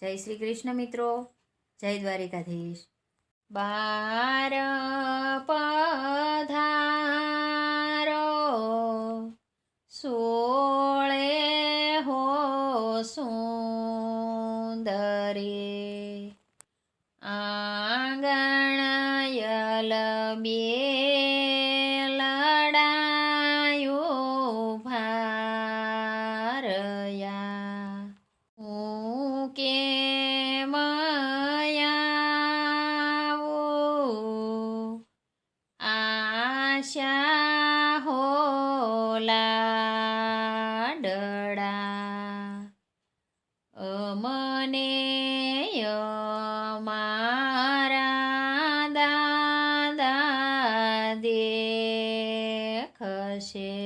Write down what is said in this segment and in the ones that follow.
જય શ્રી કૃષ્ણ મિત્રો. જય દ્વારિકાધીશ. બાર પધારો. સોળે હો સુંદરી. આંગણયલ બે મયાવું આશા હો લાડડા અમને મારા દાદા દેખશે.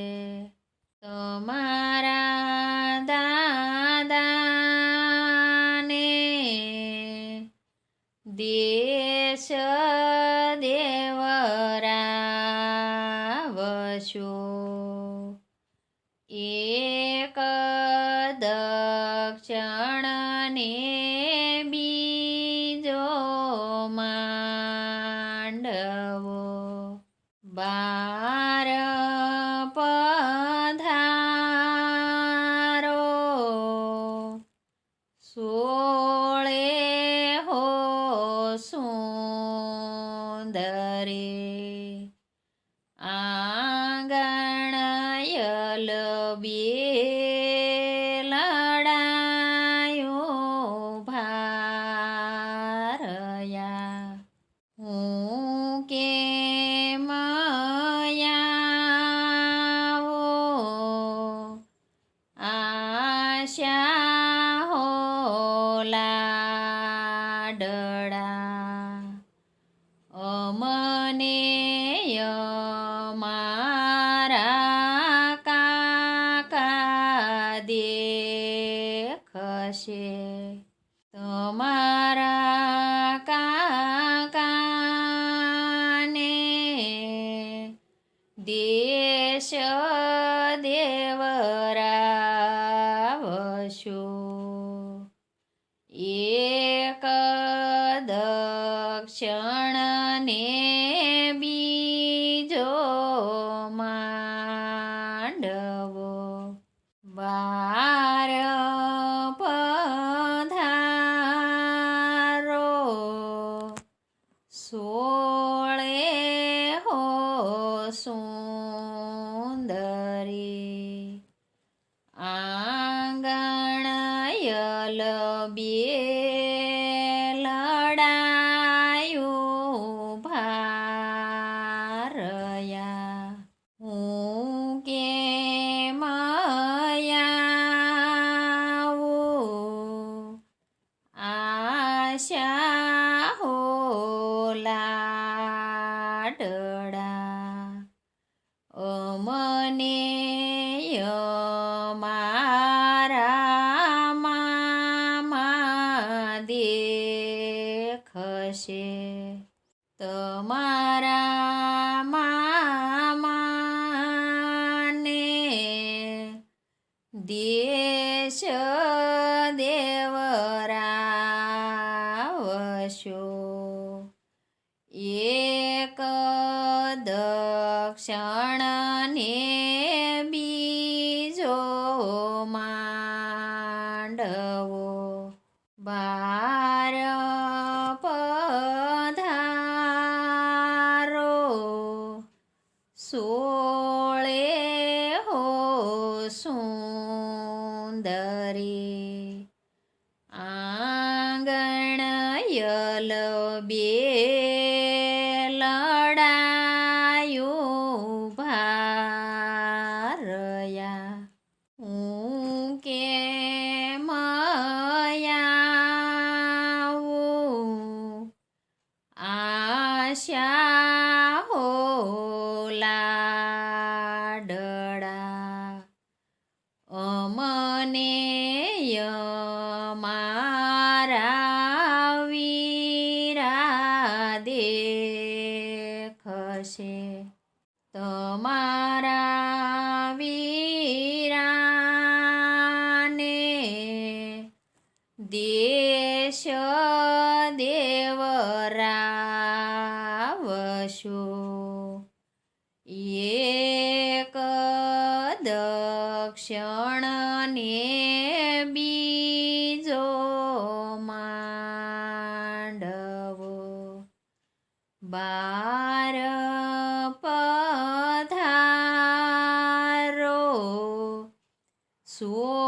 દેશ દેવરાવશો. એક દક્ષિણને સુંદરી આંગણયલ બે લડાયો ભારયા હું કે મયાવો આશા અમને મારા કાકા દેખશે. તમારા કાકાને દેશ દેવરાવશો. એક દક્ષિણને બીજો માંડવો. બાર પધારો. સોળે હો સુંદરી. આંગણયલ બે દેખશે તમારા મામાને દેશ દેવરાવશો. એક દક્ષણને બીજો માંડવો. બાર સુંદરી આંગણયલ બે લડાયું ભારયા હું કે મયાવું આશા અમને મારા વીરા દેખશે. તમારા વીરાને દેશ દક્ષિણ ને બીજો માંડવો. બાર પધારો સોળે